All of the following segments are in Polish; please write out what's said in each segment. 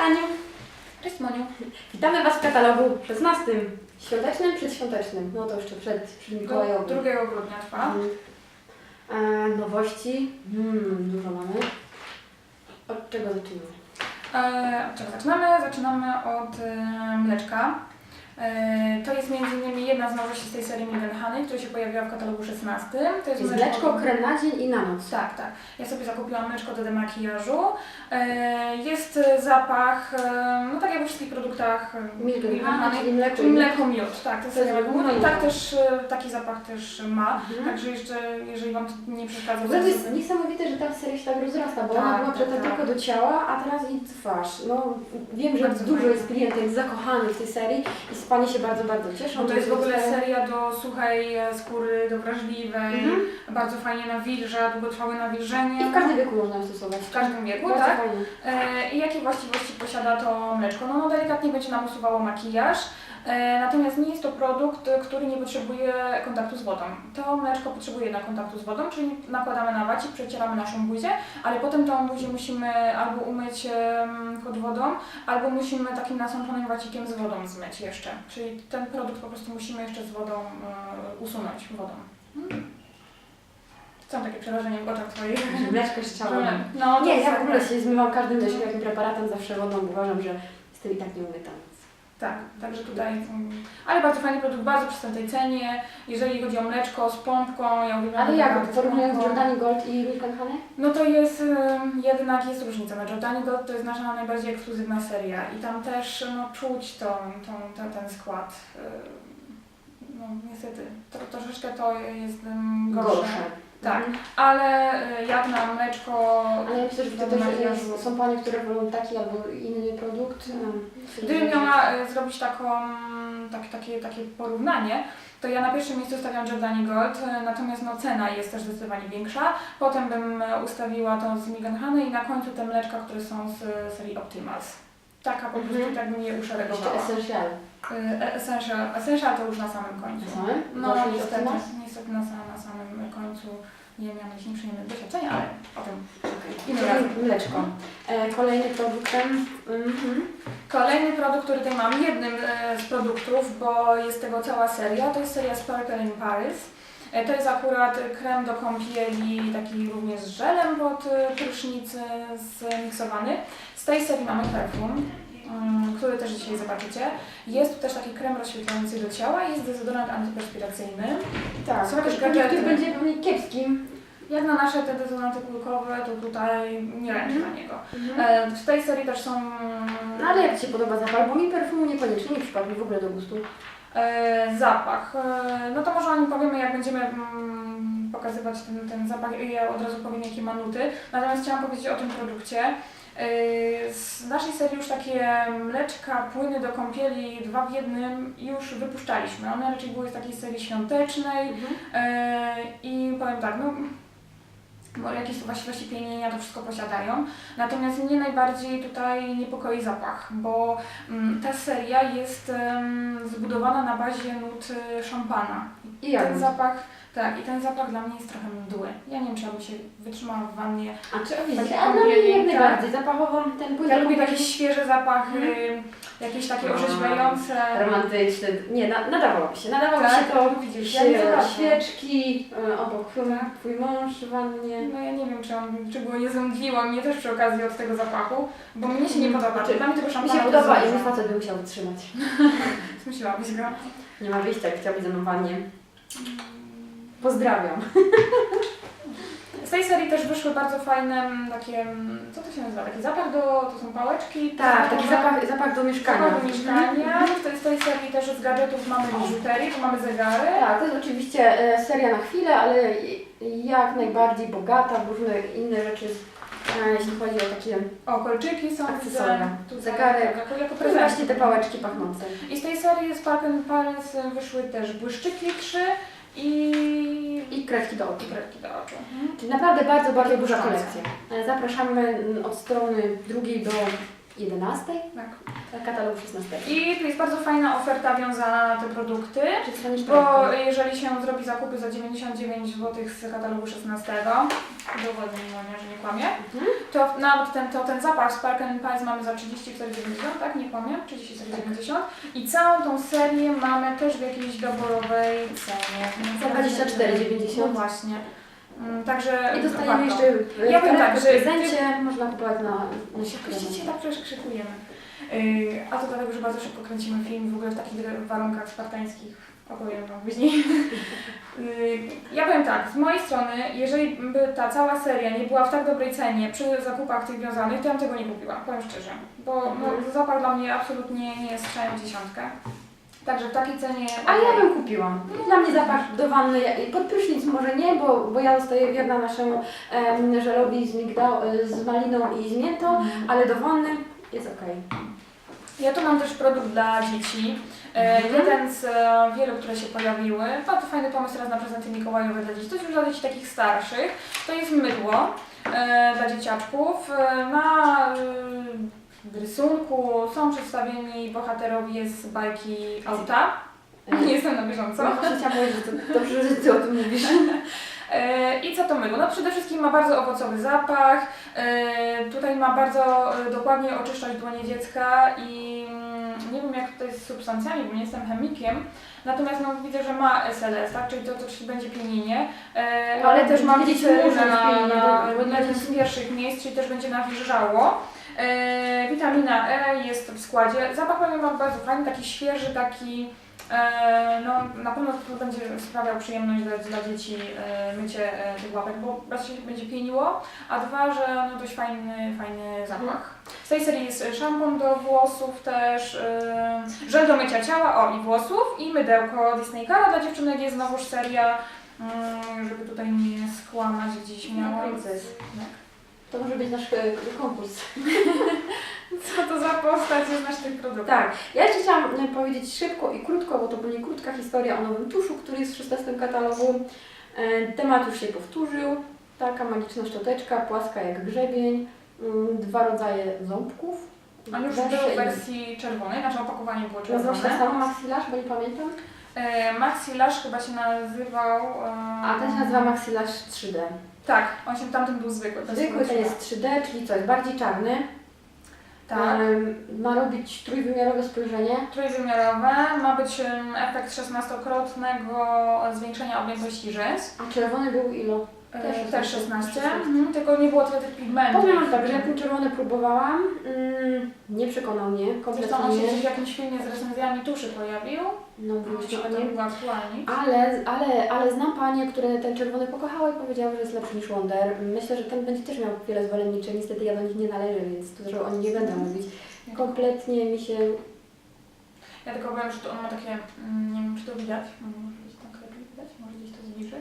Aniu. Cześć Moniu. Witamy Was w katalogu 16. Świątecznym, przedświątecznym. No to jeszcze przed, przed Mikołajowym. 2 grudnia trwa. Mm. E, nowości. Mm, dużo mamy. Od czego zaczynamy? E, od czego zaczynamy? Zaczynamy od e, mleczka. E, to jest między innymi jedna z nowości z tej serii Millen Honey, która się pojawiła w katalogu 16. To Jest mleczko, krem na dzień i na noc. Tak, tak. Ja sobie zakupiłam mleczko do demakijażu. E, jest zapach, e, no tak jak we wszystkich produktach Honey. czyli mleko Czyli mleko miód, tak, to jest To jest mleko. I tak też, taki zapach też ma. Mhm. Także jeszcze, jeżeli Wam to nie przeszkadza, to jest niesamowite, że ta seria się tak rozrasta, bo Tak, ona była tak, tak. tylko do ciała, a teraz i twarz. No wiem, że Bardzo dużo jest klientek zakochanych w tej serii i z Pani się bardzo, bardzo cieszą. To jest w ogóle seria. do suchej e, skóry, do wrażliwej, Mhm. bardzo fajnie nawilża, długotrwałe nawilżenie. I w każdym wieku można ją stosować. W każdym wieku, Bardzo tak? fajnie. E, I jakie właściwości posiada to mleczko? No, no delikatnie będzie nam usuwało makijaż, natomiast nie jest to produkt, e, który nie potrzebuje kontaktu z wodą. To mleczko potrzebuje jednak kontaktu z wodą, czyli nakładamy na wacik, przecieramy naszą buzię, ale potem tą buzię musimy albo umyć pod wodą, albo musimy takim nasączonym wacikiem z wodą zmyć jeszcze. Czyli ten produkt po prostu musimy jeszcze z wodą e, usunąć wodą. Są takie przerażenie w oczach Twoich. Mleczko z ciała. No, Nie, ja w ogóle się zmywam każdym jakim preparatem zawsze wodą, uważam, że jestem i tak nieumyta. Tak, także tutaj, mm, ale bardzo fajny produkt, bardzo przy tej cenie, jeżeli chodzi o mleczko z pompką, ja uwielbiam Ale jak, z porównując pompką. Jordani Gold i Milk and Honey? No to jest, ym, jednak jest różnica, no Jordani Gold to jest nasza najbardziej ekskluzywna seria i tam też no, czuć tą, tą, ten, ten skład, Ym, no niestety, to, troszeczkę to jest ym, gorsze. Tak, Mhm. ale y, jak na mleczko, Ale ja myślę, że to też jest, są panie, które wolą taki albo inny produkt. No, Gdybym miała e, zrobić taką, tak, takie, takie porównanie, to ja na pierwszym miejscu stawiam Jordani Gold, e, natomiast no, cena jest też zdecydowanie większa. Potem bym e, ustawiła to z Megan Honey i na końcu te mleczka, które są z e, serii Optimals. Taka po prostu, Mhm. tak bym je Jeszcze uszeregowała. Essential. E, Essential, Essential to już na samym końcu. Na samym? No niestety, niestety na, sam- na samym końcu nie miałam jakieś nieprzyjemne doświadczenia, ale o tym Okej. innym mleczko. E, kolejny produktem. Mhm. Kolejny produkt, który tutaj mam, jednym e, z produktów, bo jest tego cała seria, to jest seria Sparkle in Paris. E, To jest akurat krem do kąpieli, taki również z żelem pod e, prysznic zmiksowany. Z tej serii mamy perfum, mm, który też dzisiaj zobaczycie. Jest tu też taki krem rozświetlający do ciała, jest dezodorant antyperspiracyjny. Tak, Są też który gadżety. będzie pewnie kiepskim. Jak na nasze te dezodoranty kulkowe, to tutaj nie ręczę Mhm. na niego. Mhm. E, W tej serii też są... No ale jak Ci się podoba zapach? Bo mi perfumu niekoniecznie nie przypadł w ogóle do gustu. E, zapach. E, no to może o nim powiemy, jak będziemy mm, pokazywać ten, ten zapach. I Ja od razu powiem, jakie ma nuty. Natomiast chciałam powiedzieć o tym produkcie. E, z naszej serii już takie mleczka, płyny do kąpieli, dwa w jednym już wypuszczaliśmy. One raczej były z takiej serii świątecznej. E, I powiem tak, no jakieś właściwości pienienia to wszystko posiadają. Natomiast mnie najbardziej tutaj niepokoi zapach, bo mm, ta seria jest zbudowana na bazie nut y, szampana. I jak? Ten zapach, tak, i ten zapach dla mnie jest trochę mdły. Ja nie wiem, czy ja bym się wytrzymała w wannie. A czy widzicie? A no kąpieli, jak tak. najbardziej. Zapachowo ten płyn Ja lubię takie świeże zapachy, Mhm. jakieś takie A, orzeźwiające. romantyczny. Nie, na, nadawałoby się. Nadawałoby Tak? się to Widzisz, przy ja nie świeczki, e, obok Tak. twój mąż w wannie. No ja nie wiem, czy, on, czy go nie zemdliło mnie też przy okazji od tego zapachu, bo mnie się nie podoba. Znaczy, Dla mnie tego Mi się podoba i mój facet by musiał wytrzymać. Zmusiłabyś go. Nie ma wyjścia, jak chciałby ze mną wannie. Pozdrawiam. Z tej serii też wyszły bardzo fajne mm, takie, mm, co to się nazywa, taki zapach do, to są pałeczki. Tak, taki zapach- zapach, do mieszkania. Zapach do mieszkania. W tej, z tej serii też z gadżetów mamy biżuterię, tu mamy zegary. Tak, to jest oczywiście e, seria na chwilę, ale jak najbardziej bogata w różne inne rzeczy, e, jeśli chodzi o takie O, kolczyki są, Akcesoria. Zegarek. Jako, jako to jest prezent. właśnie te pałeczki pachnące. I z tej serii Spark and Paris wyszły też błyszczyki trzy i... I kredki do oczu. kredki do oczu. Czyli naprawdę bardzo, bardzo duża kolekcja. E, Zapraszamy mm, od strony drugiej do 11, Tak. a katalog 16. I tu jest bardzo fajna oferta wiązana na te produkty. Czy Bo jeżeli się zrobi zakupy za 99 zł z katalogu 16, dowodnie nie, że nie kłamie, Mhm. to nawet ten, to ten zapach Spark and Pies mamy za 34,90, tak? Nie kłamie? 34,90 i całą tą serię mamy też w jakiejś doborowej cenie. Za 24,90. No właśnie. Mm, Także I dostajemy warto. jeszcze Ja powiem tak, że prezencie, można kupować na, na Jakoś dzisiaj tak przeszkrzykujemy. Yy, a to dlatego, że bardzo szybko kręcimy film w ogóle w takich warunkach spartańskich. Opowiem Wam później. Yy, ja powiem tak, z mojej strony, jeżeli by ta cała seria nie była w tak dobrej cenie przy zakupach tych wiązanych, to ja bym tego nie kupiła, powiem szczerze. Bo Mhm. no, zapach dla mnie absolutnie nie jest strzałem dziesiątkę. Także w takiej cenie... A ja bym kupiła. Dla mnie zapach do wanny, pod prysznic może nie, bo, bo ja zostaję wierna naszemu em, żelowi z, migdał, z maliną i z miętą, Mhm. ale do wanny jest okej. Ja tu mam też produkt dla dzieci. E, Mhm. Jeden z e, wielu, które się pojawiły. Bardzo fajny pomysł teraz na prezenty mikołajowe dla dzieci. To już dla dzieci takich starszych. To jest mydło e, dla dzieciaczków. Na rysunku są przedstawieni bohaterowie z bajki Auta. Nie jestem na bieżąco. No właśnie chciałam powiedzieć, że to dobrze, że Ty o tym mówisz. I co to mydło? No przede wszystkim ma bardzo owocowy zapach, tutaj ma bardzo dokładnie oczyszczać dłonie dziecka i nie wiem jak to jest z substancjami, bo nie jestem chemikiem, natomiast no, widzę, że ma SLS, tak? czyli to, to czyli będzie pienienie, e, ale też ma muszą na, na, na nie- jednym z pierwszych miejsc, czyli też będzie nawilżało. E, witamina E jest w składzie. Zapach powiem Wam bardzo fajny, taki świeży, taki no, na pewno to będzie sprawiał przyjemność dla, dla dzieci e, mycie e, tych łapek, bo raz się będzie pieniło, a dwa, że no, dość fajny, fajny zapach. Z tej serii jest e, szampon do włosów też, e, żel do mycia ciała, o i włosów i mydełko Disney Cara. Dla dziewczynek jest znowuż seria, mm, żeby tutaj nie skłamać gdzieś miała. Princess. To może być nasz e, konkurs. Co to za postać jest nasz tych produktów? Tak, ja jeszcze chciałam e, powiedzieć szybko i krótko, bo to będzie krótka historia o nowym tuszu, który jest w 16 katalogu. E, Temat już się powtórzył. Taka magiczna szczoteczka, płaska jak grzebień, mm, dwa rodzaje ząbków. On już był w wersji czerwonej, znaczy opakowanie było Nazywa się tak czerwone. samo Maxilash, bo nie pamiętam. E, Maxi Lash chyba się nazywał. E, A ten się nazywa Maxilash 3D. Tak, on się tamten był zwykły. Zwykły ten jest 3D, czyli co, jest bardziej czarny. Tak. Em, Ma robić trójwymiarowe spojrzenie. Trójwymiarowe, ma być em, efekt 16-krotnego zwiększenia objętości rzęs. A czerwony był ilo? E, Też Też 16. 16, mhm, tylko nie było tyle tych pigmentów. Powiem Wam tak, że jak ten czerwony próbowałam, mm, nie przekonał mnie Zresztą kompletnie. on się gdzieś w jakimś filmie z recenzjami tuszy pojawił. No właśnie to był aktualnie. Ale, ale, ale znam panie, które ten czerwony pokochały i powiedziały, że jest lepszy niż Wonder. Myślę, że ten będzie też miał wiele zwolenniczy. Niestety ja do nich nie należę, więc tu że o nim nie będę mówić. Kompletnie mi się... Ja tylko powiem, że to on ma takie, mm, nie wiem czy to widać, może gdzieś tak lepiej widać, może gdzieś to zbliży.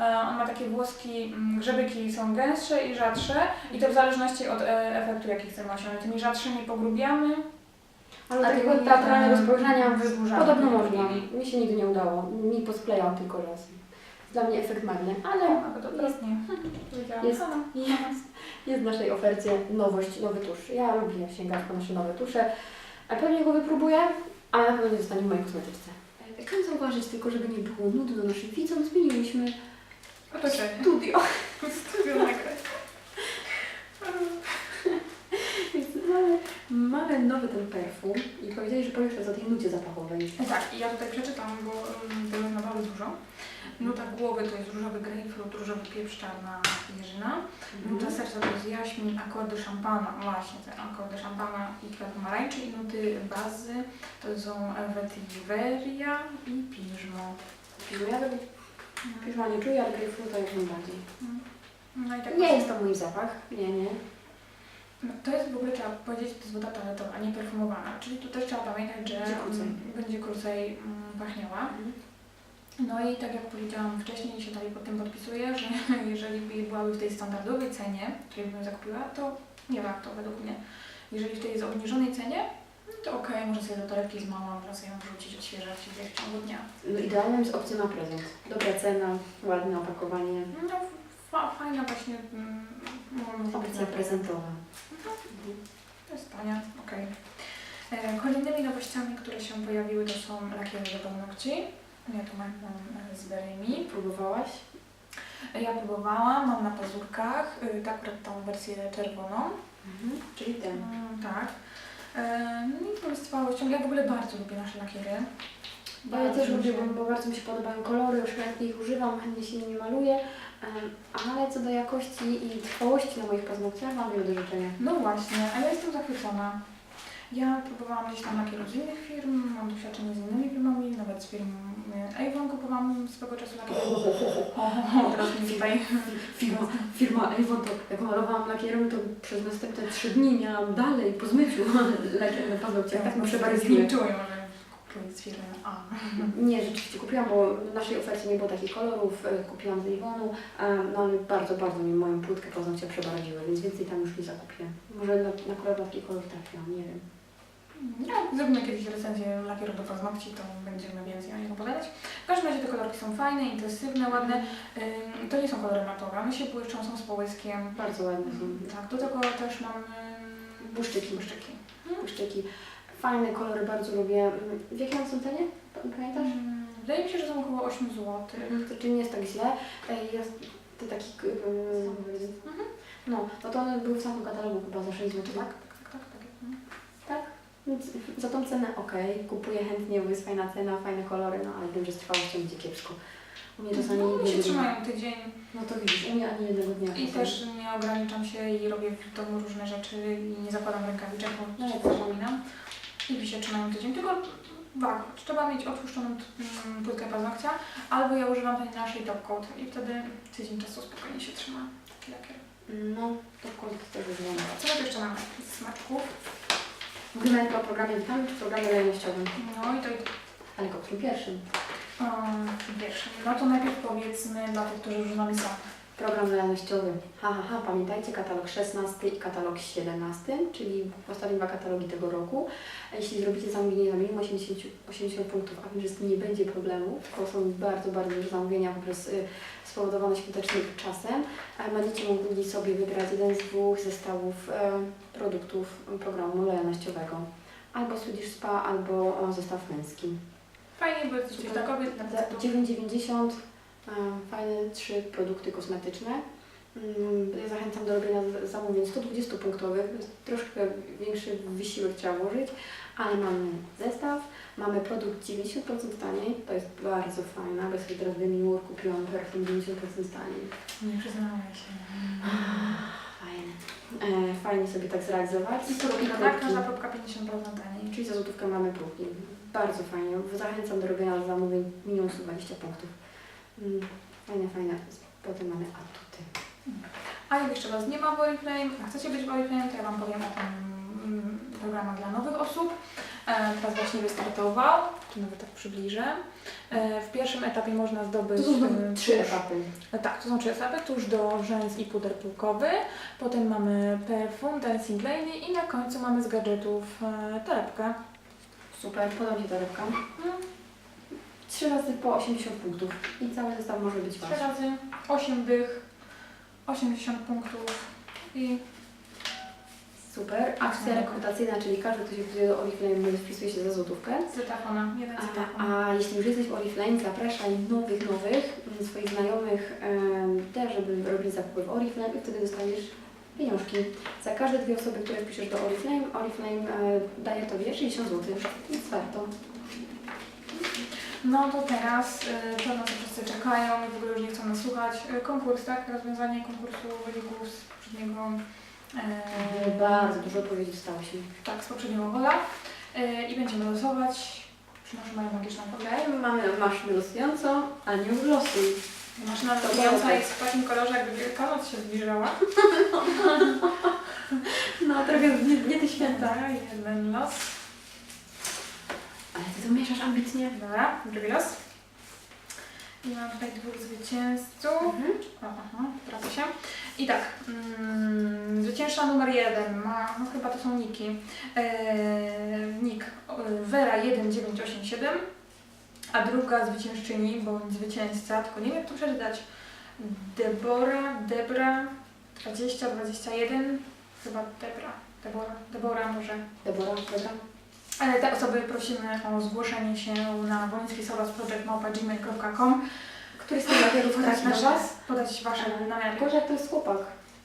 E, On ma takie włoski, mm, grzebyki są gęstsze i rzadsze i to w zależności od e, efektu jaki chcemy osiągnąć. Tymi rzadszymi pogrubiamy, Ale A takiego teatralnego spojrzenia wyburzamy. podobno można. Mi się nigdy nie udało. Mi posklejał tylko raz. Dla mnie efekt marny, ale odwrotnie. Powiedziałam. Jest. A, Jest, jest w naszej ofercie nowość, nowy tusz. Ja lubię sięgać po nasze nowe tusze. A pewnie go wypróbuję, ale na pewno nie zostanie w mojej kosmetyczce. Chciałam zauważyć tylko, żeby nie było nudno naszym widzom, zmieniliśmy Otoczenie. studio. Studio nagrać. Więc mamy, mamy nowy ten perfum i powiedzieli, że powiesz o tej nucie zapachowej. Tak, i ja tutaj przeczytam, bo um, było naprawdę dużo. Nuta głowy to jest różowy grejpfrut, różowy pieprz, czarna jeżyna. Nuta serca to jest jaśmin, akordy szampana, właśnie te akordy szampana i kwiat pomarańczy. I nuty bazy to są vetiveria i piżmo. Ja tego piżma nie czuję, ale grejpfruta jak najbardziej. No i tak Nie jest to mój zapach. Nie, nie. No, to jest w ogóle, trzeba powiedzieć, to jest woda toaletowa, nie perfumowana. Czyli tu też trzeba pamiętać, że Będzie krócej. mm, będzie krócej mm, pachniała. No i tak jak powiedziałam wcześniej, się dalej pod tym podpisuję, że jeżeli by byłaby w tej standardowej cenie, której bym zakupiła, to nie warto według mnie. Jeżeli w tej jest obniżonej cenie, no to okej, może sobie do torebki z mamą, sobie ją wrzucić, odświeżać gdzieś w ciągu dnia. No idealną jest opcja na prezent. Dobra cena, ładne opakowanie. No fa fajna właśnie, mm, Opcja prezentowa. To jest tanie, okej. E, Kolejnymi nowościami, które się pojawiły, to są lakiery do paznokci. Ja tu mam e, z Beremi. Próbowałaś? Ja próbowałam, mam na pazurkach, y, tak akurat tą wersję czerwoną. Mhm. Czyli ten. Mm, tak. E, No i to z całością. Ja w ogóle bardzo lubię nasze lakiery. Ja je Bardzo też lubię, bo, bo bardzo mi się podobają kolory, już chętnie ich używam, chętnie się nimi maluję, ale co do jakości i trwałości na moich paznokciach mam wiele do życzenia. No właśnie, a ja jestem zachwycona. Ja próbowałam gdzieś tam lakierów z innych firm, mam doświadczenie z innymi firmami, nawet z firm e, Avon kupowałam swego czasu lakiery. O, teraz mi tutaj Firma, firma Avon, to jak malowałam lakierem, to przez następne trzy dni miałam dalej po zmyciu lakier na paznokciach, tak muszę bardzo czują, że kupuję z firmy A. Nie, rzeczywiście kupiłam, bo w naszej ofercie nie było takich kolorów, e, kupiłam z Avonu, no ale bardzo, bardzo mi moją płytkę paznokcia przebaraziły, więc więcej tam już nie zakupię. Może na, na na taki kolor trafiłam, nie wiem. No, zrobimy kiedyś recenzję lakieru do paznokci, to będziemy więcej o nich opowiadać. W każdym razie te kolorki są fajne, intensywne, ładne. Ym, To nie są kolory matowe, one się błyszczą, są z połyskiem. Bardzo ładne są. Tak, do tego też mam ym, Błyszczyki. błyszczyki. Błyszczyki. Fajne kolory, bardzo lubię. Mm, W jakiej one są cenie? Pa- Pamiętasz? Ym, Wydaje mi się, że są około 8 zł. To czyli nie jest tak źle. E, Jest to taki... mm, Mhm. No, no to one były w samym katalogu chyba za 6 zł, Tak, tak? tak, tak, tak. mhm. Tak. Więc za tą cenę okej, kupuję chętnie, bo jest fajna cena, fajne kolory, no ale wiem, że z trwałością będzie kiepsko. U mnie czasami No, jednego się trzymają tydzień No to widzisz, u mnie ani jednego dnia. i czasami. też nie ograniczam się i robię w domu różne rzeczy i nie zakładam rękawiczek, bo No, ja też. zapominam. I się trzymają tydzień. Tylko uwaga, trzeba mieć otłuszczoną mm, płytkę paznokcia, albo ja używam tej naszej top coat i wtedy tydzień czasu spokojnie się trzyma taki lakier. No, to koniec tego wygląda. Co my jeszcze mamy z smaczków? Mówimy tylko o programie witalnym czy programie lejnościowym? No i to Ale go tym pierwszym. um, pierwszy. No to najpierw powiedzmy dla tych, którzy używamy sam. Program lojalnościowy. Ha, ha, ha, pamiętajcie, katalog 16 i katalog 17, czyli ostatnie dwa katalogi tego roku. Jeśli zrobicie zamówienie na minimum 80, 80 punktów, a wiem, że z tym nie będzie problemu, tylko są bardzo, bardzo duże zamówienia poprzez y, spowodowane świątecznym czasem, będziecie mogli sobie wybrać jeden z dwóch zestawów e, produktów programu lojalnościowego. Albo Swedish Spa, albo zestaw męski. Fajnie, bo Super. dla kobiet, facetów. 9,90 e, fajne trzy produkty kosmetyczne. Mm, Ja zachęcam do robienia zamówień 120 punktowych. Troszkę większy wysiłek trzeba włożyć, ale mamy zestaw, mamy produkt 90% taniej. To jest bardzo fajne, bo sobie teraz Moore kupiłam perfum 90% taniej. Nie przyznałam się. Fajne. E, fajnie sobie tak zrealizować. I próbki, no tak? Każda próbka 50% taniej. Czyli za złotówkę mamy próbki. Bardzo fajnie. Zachęcam do robienia zamówień minimum 120 punktów. Mm, fajne, fajne. Potem mamy atuty. A jak jeszcze Was nie ma w Oriflame, a chcecie być w Oriflame, to ja Wam powiem o tym mm, programach dla nowych osób. E, teraz właśnie wystartował, to nawet tak przybliżę. E, w pierwszym etapie można zdobyć... To są e, trzy etapy. Tak, to są trzy etapy, tuż do rzęs i puder pułkowy. Potem mamy perfum, dancing lady i na końcu mamy z gadżetów torebkę. Super, podobnie torebka. Hmm. 3 razy po 80 punktów i cały zestaw może być 3 wasz. razy 8 dych, 80 punktów i Super. Akcja rekrutacyjna, czyli każdy, kto się wpisuje do Oriflame, wpisuje się za złotówkę. zetafona, jeden A, zetafon. a jeśli już jesteś w Oriflame, zapraszaj nowych, nowych, mm, swoich znajomych em, też, żeby robili zakupy w Oriflame i wtedy dostaniesz pieniążki. Za każde dwie osoby, które wpiszesz do Oriflame, Oriflame e, daje Tobie 60 zł. Więc warto. No to teraz y, to, na co wszyscy czekają i w ogóle już nie chcą nas słuchać. Y, konkurs, tak? Rozwiązanie konkursu wyników z poprzedniego... y, Bardzo dużo odpowiedzi stało się. Tak, z poprzedniego gola. Y, I będziemy losować. Przynoszę moją magiczną. Okej, mamy maszynę losującą, a nie losuj. Maszyna To losująca jest w takim kolorze, jakby Wielkanoc się zbliżała. No, trochę nie, nie te święta. Dobra, jeden los. Ty to mieszasz ambitnie. Dobra, drugi los. I mam tutaj dwóch zwycięzców. Mhm. O, aha, tracę się. I tak, mm, zwyciężca numer jeden ma, no chyba to są niki. Eee, nick e, Vera1987, a druga zwyciężczyni, bądź zwycięzca, tylko nie wiem jak to przeczytać, Debora, Debra 2021, chyba Debra. Debora, Debora może. Debora, dobra. E, Te osoby prosimy o zgłoszenie się na wolickisobasproject.gmail.com Który z tych papierów trafi do Was? podać Wasze namiary. Tylko, że jak to jest chłopak.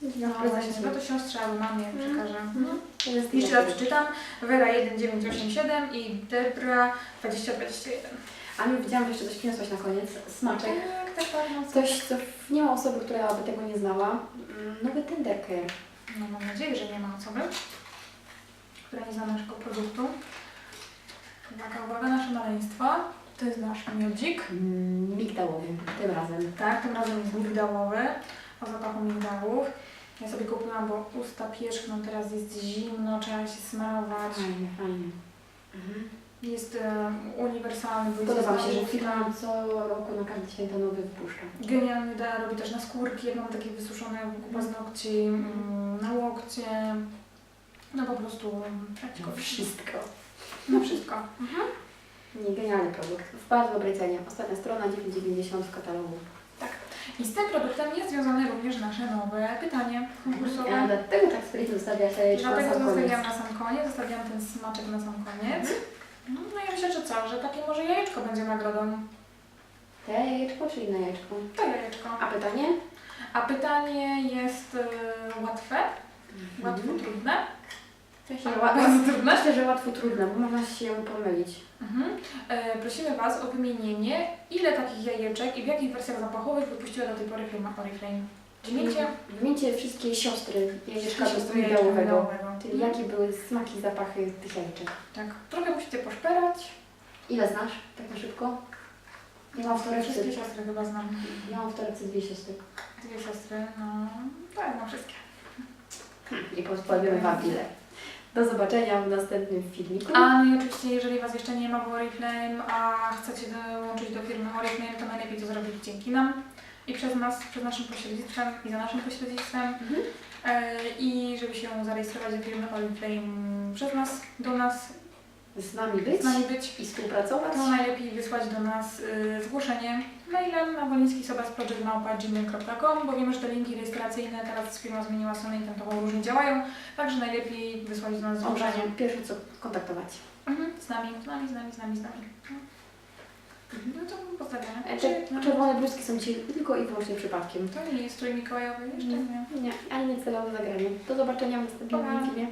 No właśnie, no to siostrze albo mamie przekażę. Mhm. To jest Jeszcze raz przeczytam. Wera 1987 i Debra 2021. Aniu, widziałam, że jeszcze coś przyniosłaś na koniec. Smaczek. Tak, tak, tak. Coś, co nie ma osoby, która by tego nie znała. Mm, Nowy Tenderker. No mam nadzieję, że nie ma osoby, która nie zna naszego produktu. Uwaga, uwaga, nasze maleństwo. To jest nasz miodzik. Mm, Migdałowy. Tym razem. Tak, tym razem jest migdałowy, o zapachu migdałów. Ja sobie kupiłam, bo usta pierzchną, teraz jest zimno, trzeba się smarować. Fajnie, fajnie. Mhm. Jest e, uniwersalny, bo Podoba mi jest się, że firma co roku na każde święta nowy wypuszcza. Genialny da, robi też na skórki, jak mam takie wysuszone paznokci, mm, na łokcie. No po prostu Tylko wszystko. Na wszystko. Nie, genialny produkt. W bardzo dobrej cenie. Ostatnia strona 9,90 w katalogu. I z tym produktem jest związane również nasze nowe pytanie konkursowe. Ja dlatego tak sprytnie zostawia się Dlatego na sam koniec. zostawiam na sam koniec, zostawiam ten smaczek na sam koniec. No i myślę, że co, że takie może jajeczko będzie nagrodą. Te jajeczko czy inne jajeczko? To jajeczko. A pytanie? A pytanie jest e, łatwe, łatwo Mhm. trudne. Myślę, łatwo, trudne. myślę, że łatwo trudne, bo można się pomylić. Mhm. E, prosimy Was o wymienienie, ile takich jajeczek i w jakich wersjach zapachowych wypuściła do tej pory firma Oriflame. Wymienicie Wymienicie wszystkie siostry jajeczka do Siostry jajeczka migdałowego. migdałowego. Czyli jakie były smaki, zapachy tych jajeczek. Tak. Trochę musicie poszperać. Ile znasz? Tak na szybko? Ja mam w torebce, Wszystkie siostry chyba znam. ja mam w torebce dwie siostry. Dwie siostry, no tak, no wszystkie. I powiemy Wam ile. Do zobaczenia w następnym filmiku. A no i oczywiście, jeżeli Was jeszcze nie ma w Oriflame, a chcecie dołączyć do firmy Oriflame, to najlepiej to zrobić dzięki nam i przez nas, przez naszym pośrednictwem i za naszym pośrednictwem. Mhm. E, I żeby się zarejestrować do firmy Oriflame przez nas, do nas, Z nami być z nami być, i współpracować. to najlepiej wysłać do nas y, zgłoszenie mailem na wolińskisobasproject.gmail.com, bo wiemy, że te linki rejestracyjne teraz firma zmieniła stronę internetową, różnie działają, także najlepiej wysłać do nas zgłoszenie. pierwsze co kontaktować. Mhm, z nami, z nami, z nami, z nami, z nami. No to pozdrawiamy. E, Czy, Te czerwone bluzki są dzisiaj tylko i wyłącznie przypadkiem. to nie jest strój mikołajowy jeszcze? Nie. Nie, ale nie celowo zagranie. Do zobaczenia w następnym Pa. filmie.